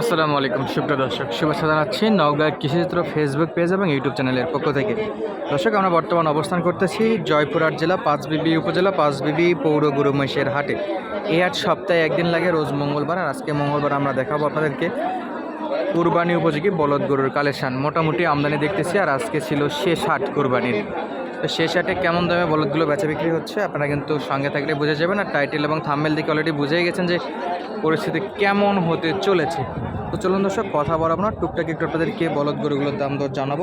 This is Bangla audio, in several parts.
আসসালামু আলাইকুম, সুপ্রিয় দর্শক। শুভেচ্ছা জানাচ্ছি নওগাঁ কৃষিচিত্র ফেসবুক পেজ এবং ইউটিউব চ্যানেলের পক্ষ থেকে। দর্শক, আমরা বর্তমান অবস্থান করতেছি জয়পুরহাট জেলা, পাঁচবিবি উপজেলা, পাঁচবিবি পৌর গুরুমহিষের হাটে। এই হাট সপ্তাহে একদিন লাগে, রোজ মঙ্গলবার। আর আজকে মঙ্গলবার আমরা দেখাবো আপনাদেরকে কুরবানি উপযোগী বলদ গরুর কালেকশান। মোটামুটি আমদানি দেখতেছি, আর আজকে ছিল শেষ হাট কুরবানির। তো শেষ হাটে কেমন দামে বলদগুলো বেচা বিক্রি হচ্ছে আপনারা কিন্তু সঙ্গে থাকলে বুঝে যাবেন। আর টাইটেল এবং থাম্বেল দিকে অলরেডি বুঝেই গেছেন যে পরিস্থিতি কেমন হতে চলেছে? তো চলুন দর্শক, কথা বলব আপনার টুকটাক একটু আপনাদেরকে বলদ গরুগুলোর দাম দর জানাব।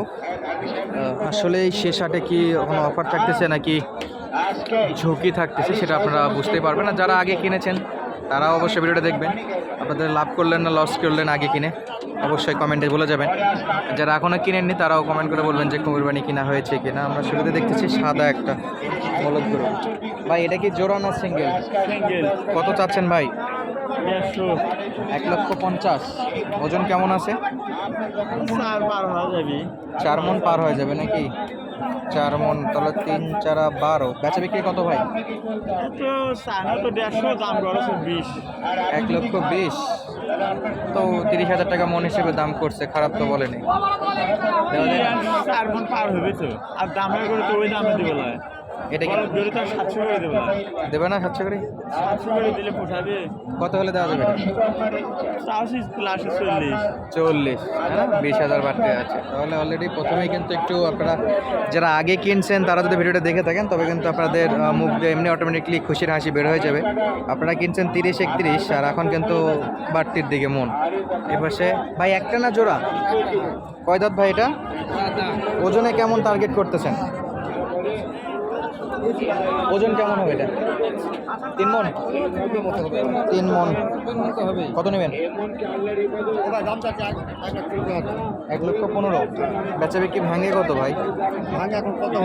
আসলে এই শেষ হাটে কি কোনো অফার থাকতেছে নাকি ঝুঁকি থাকতেছে সেটা আপনারা বুঝতেই পারবেন না। যারা আগে কিনেছেন তারা অবশ্যই ভিডিওটা দেখবেন। আপনাদের লাভ করলেন না লস করলেন আগে কিনে। অবশ্যই কমেন্টে বলে যাবেন। যারা এখনও কিনেননি তারাও কমেন্ট করে বলবেন যে কুমিরবাণী কিনা হয়েছে কিনা। আমরা শুরুতে দেখতেছি সাদা একটা বলদ গরু ভাই এটা কি জোড়া না সিঙ্গেল কত চাচ্ছেন ভাই? এক লক্ষ পঞ্চাশ। ওজন কেমন আছে? চার মন পার হয়ে যাবে নাকি? চার মন তাহলে তিন চারা বারো। বেচা বিক্রি কত ভাই? এক লক্ষ বিশ। তো তিরিশ হাজার টাকা মন হিসেবে দাম করছে, খারাপ তো বলেনি। আর মন পার হবে তো। আর দামের করে তো ওই দামে দিবে এটা কি? করে দেবো। দেবে না সাতশো করে? সাতশো করে দিলে পোষাবে। কত হলে দেওয়া যাবে? হ্যাঁ বাড়তে আছে। তাহলে অলরেডি প্রথমেই কিন্তু একটু আপনারা যারা আগে কিনছেন তারা যদি ভিডিওটা দেখে থাকেন তবে কিন্তু আপনাদের মুখ দিয়ে এমনি অটোমেটিকলি খুশির হাসি বের হয়ে যাবে। আপনারা কিনছেন তিরিশ একত্রিশ আর এখন কিন্তু বাড়তির দিকে মন। এপাশে ভাই একটা না জোড়া? কয় দাঁত ভাই এটা? ওজনে কেমন টার্গেট করতেছেন? ওজন কেমন হবে এটা? তিন মন? তিন মন। কত নেবেন? এক লক্ষ পনেরো। বেচা বিক্রি ভাঙে কত ভাই? ভাঙে এখন কত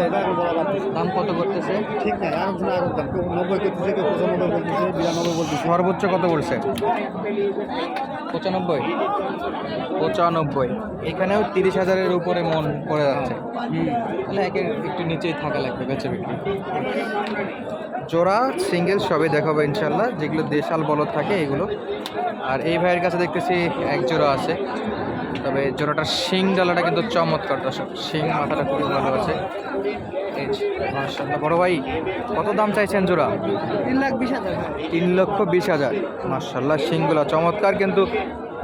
দাম কত করতেছে? ঠিক নাই সর্বোচ্চ কত বলছে পঁচানব্বই। পঁচানব্বই। এখানেও তিরিশ হাজারের উপরে মন পড়ে যাচ্ছে। তাহলে একের একটু নিচেই থাকা লাগবে বেচে বিক্রি। জোড়া সিঙ্গেল সবই দেখাবো ইনশাল্লাহ যেগুলো দেশাল বলদ থাকে এগুলো। আর এই ভাইয়ের কাছে দেখতেছি এক জোড়া আছে তবে জোড়াটার শিং ডালাটা কিন্তু চমৎকার দর্শক শিং মাথাটা খুবই ভালো আছে। বড় ভাই কত দাম চাইছেন জোড়া? তিন লাখ বিশ হাজার। তিন লক্ষ বিশ হাজার মার্শাল্লাহ সিংগুলো চমৎকার কিন্তু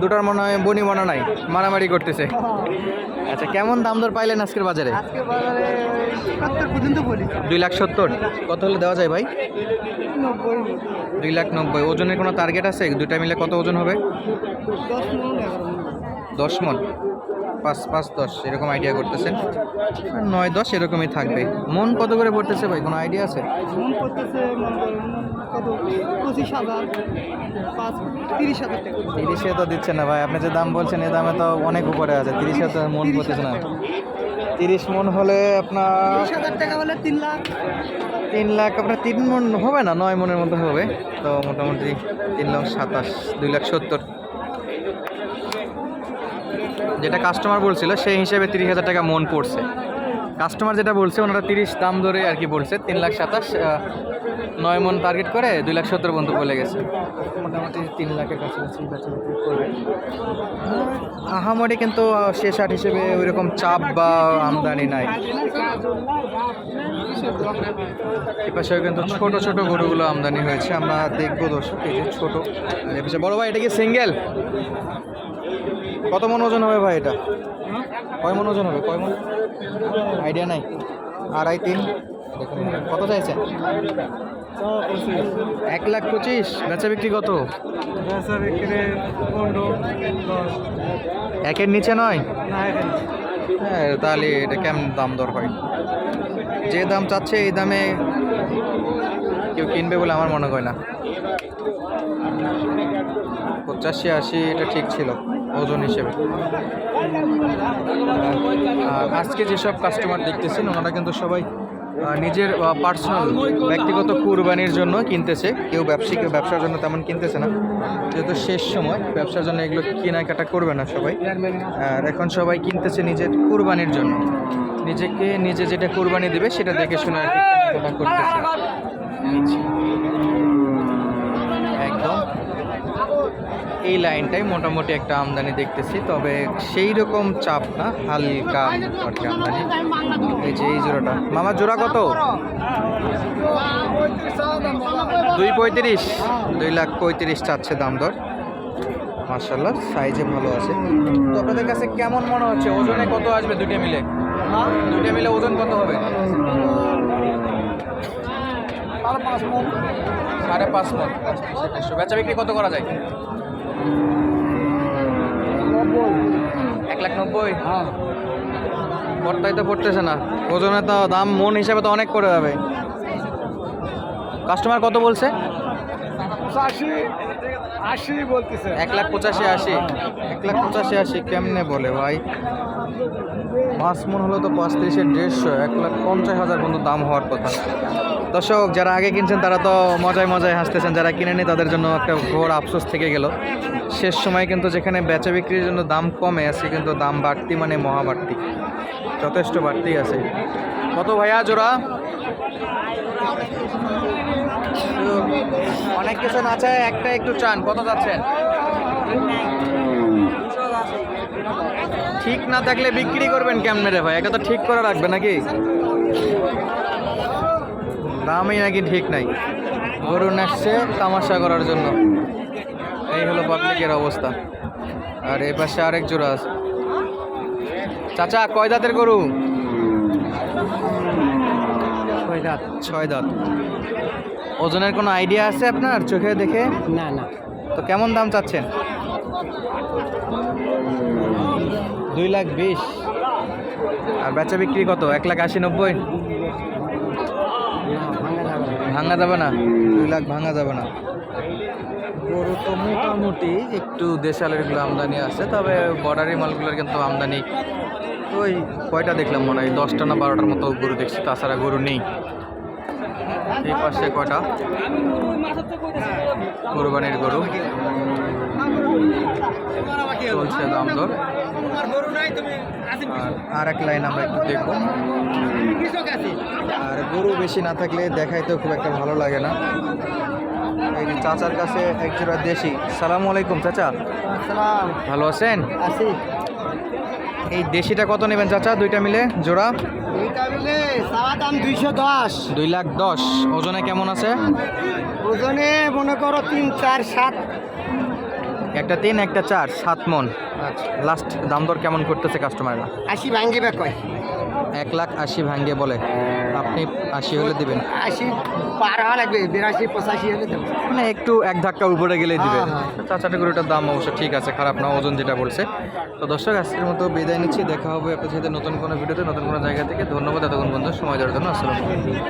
দুটার মনে হয় বনি মনে নাই মারামারি করতেছে। আচ্ছা কেমন দাম দর পাইলেন আজকের বাজারে? দুই লাখ সত্তর। কত হলে দেওয়া যায় ভাই? দুই লাখ নব্বই। ওজনের কোনো টার্গেট আছে? দুটা মিলে কত ওজন হবে? দশ মন পাঁচ পাঁচ দশ। এরকম আইডিয়া করতেছেন? নয় দশ এরকমই থাকবে। মন কত করে পড়তেছে ভাই? কোনো আইডিয়া আছে? করতেছে পঁচিশ হাজার পাঁচ তিরিশ হাজার টাকা। তিরিশে তো দিচ্ছে না ভাই আপনি যে দাম বলছেন এই দামে তো অনেক উপরে আছে তিরিশে তো মন পড়তেছে না। তিরিশ মন হলে আপনার তিরিশ হাজার টাকা হলে তিন লাখ। তিন লাখ আপনার তিন মন হবে না নয় মনের মতো হবে। তো মোটামুটি তিন লাখ সাতাশ দুই লাখ সত্তর। যেটা কাস্টমার বলছিল সেই হিসেবে তিরিশ হাজার টাকা মন পড়ছে। কাস্টমার যেটা বলছে, ওনারা তিরিশ দাম ধরে আর কি বলছে, তিন লাখ সাতাশ নয় মন টার্গেট করে দুই লাখ সত্তর পর্যন্ত বলে গেছে। মোটামুটি তিন লাখের কাছাকাছি করবে। আহামরি কিন্তু শেষ আট হিসেবে ওইরকম চাপ বা আমদানি নাই। এপাশেও কিন্তু ছোট ছোট গরুগুলো আমদানি হয়েছে। আমরা দেখব দর্শক, এই যে ছোট এপাশে বড় ভাই, এটা কি সিঙ্গেল কত মন ওজন হবে ভাই এটা? কয় মন ওজন হবে? কয় মন? আইডিয়া নাই। আড়াই তিন? দেখুন কত চাইছেন? এক লাখ পঁচিশ। বেচা বিক্রি কত? একের নিচে নয়? হ্যাঁ তাহলে এটা কেমন দাম দর হয়? যে দাম চাচ্ছে এই দামে কেউ কিনবে বলে আমার মনে হয় না। পঁচাশি আশি এটা ঠিক ছিল। ওজন হিসেবে। আজকে যেসব কাস্টমার দেখতেছেন, ওনারা কিন্তু সবাই নিজের পার্সোনাল ব্যক্তিগত কুরবানির জন্য কিনতেছে। কেউ ব্যবসায়ী কেউ ব্যবসার জন্য তেমন কিনতেছে না। যেহেতু শেষ সময়, ব্যবসার জন্য এগুলো কেনাকাটা করবে না সবাই। আর এখন সবাই কিনতেছে নিজের কুরবানির জন্য। নিজেকে, নিজে যেটা কুরবানি দেবে, সেটা দেখে শুনে করতেছে। এই লাইনটাই মোটামুটি একটা আমদানি দেখতেছি, তবে সেই রকম চাপ না, হালকা আমদানি। এই যে এই জোড়াটা। মামা, জোড়া কত? দুই পঁয়ত্রিশ। দুই লাখ পঁয়ত্রিশ চাচ্ছে দাম দর। মার্শাল্লাহ সাইজে ভালো আছে। তো আপনাদের কাছে কেমন মনে হচ্ছে? ওজনে কত আসবে দুটো মিলে? দুটো মিলে ওজন কত হবে? সাড়ে পাঁচ মন। বেচা বিক্রি কত করা যায়? এক লাখ নব্বই? তো পড়তেছে না। ওজনে তো দাম মন হিসাবে তো অনেক করে যাবে। কাস্টমার কত বলছে? আশি আশি বলতেছে। এক লাখ পঁচাশি আশি। এক লাখ পঁচাশি আশি কেমনে বলে ভাই? পাঁচ মন হলো তো পাঁচ তিরিশের দেড়শো এক লাখ পঞ্চাশ হাজার পর্যন্ত দাম হওয়ার কথা। দর্শক, যারা আগে কিনছেন তারা তো মজায় মজায় হাসতেছেন। যারা কিনেনি তাদের জন্য একটা ঘোর আফসোস থেকে গেল। শেষ সময় কিন্তু যেখানে বেচা বিক্রির জন্য দাম কমে, আছে কিন্তু দাম বাড়তি মানে মহা বাড়তি যথেষ্ট বাড়তি আছে। কত ভাইয়া জোড়া? অনেক কিছু না চায়, একটা একটু চান। কত যাচ্ছেন ঠিক না থাকলে বিক্রি করবেন কেমনে রে ভাই? এটা তো ঠিক করে রাখবে নাকি? দামই নাকি ঠিক নাই। গরু নাচছে তামাশা করার জন্য। এই হলো পাবলিকের অবস্থা। আর এ পাশে আরেক জোড়া আছে। চাচা কয় দাঁতের গরু? ছয় দাঁত। ছয় দাঁত। ওজনের কোনো আইডিয়া আছে আপনার চোখে দেখে? না না। তো কেমন দাম চাচ্ছেন? দুই লাখ বিশ। আর বেচা বিক্রি কত? এক লাখ আশি নব্বই? ভাঙা যাবে না, দুই লাখ ভাঙা যাবে না। গরু তো মোটামুটি একটু দেশালেরগুলো আমদানি আছে, তবে বর্ডারি মালগুলোর কিন্তু আমদানি ওই কয়টা দেখলাম মনে হয় দশটা না বারোটার মতো গরু দেখছি, তাছাড়া গরু নেই। এই পাশে কয়টা? কোরবানির গরু। চলছে দাম দর। আর এক লাইন আমরা একটু দেখব। গরু বেশি না থাকলে দেখাইতেও খুব একটা ভালো লাগে না। এই যে চাচার কাছে এক জোড়া দেশি। সালাম আলাইকুম চাচা। ভালো আছেন? আশি এই দেশিটা কত নেবেন চাচা দুইটা মিলে জোড়া? দুইটা মিলে দাম দুইশো দশ। দুই লাখ দশ। ওজনে কেমন আছে? ওজনে মনে করো তিন চার সাত। একটা তিন একটা চার সাত মন। আচ্ছা। লাস্ট দাম দর কেমন করতেছে কাস্টমাররা আশি ভাঙ্গিবে কয়? এক লাখ আশি ভাঙ্গে বলে। আপনি আশি হলে দিবেন। আশি পার হওয়া লাগবে বিরাশি পঁচাশি হলে দেবেন মানে একটু এক ধাক্কা উপরে গেলে দিবেন। চাচাটি চাচাটা গরুটার দাম অবশ্য ঠিক আছে খারাপ না ওজন যেটা বলছে। তো দর্শক আজকের মতো বিদায় নিচ্ছি। দেখা হবে আপনার সাথে নতুন কোনো ভিডিওতে নতুন কোনো জায়গা থেকে। ধন্যবাদ এতক্ষণ বন্ধু সময় দেওয়ার জন্য। আসসালাম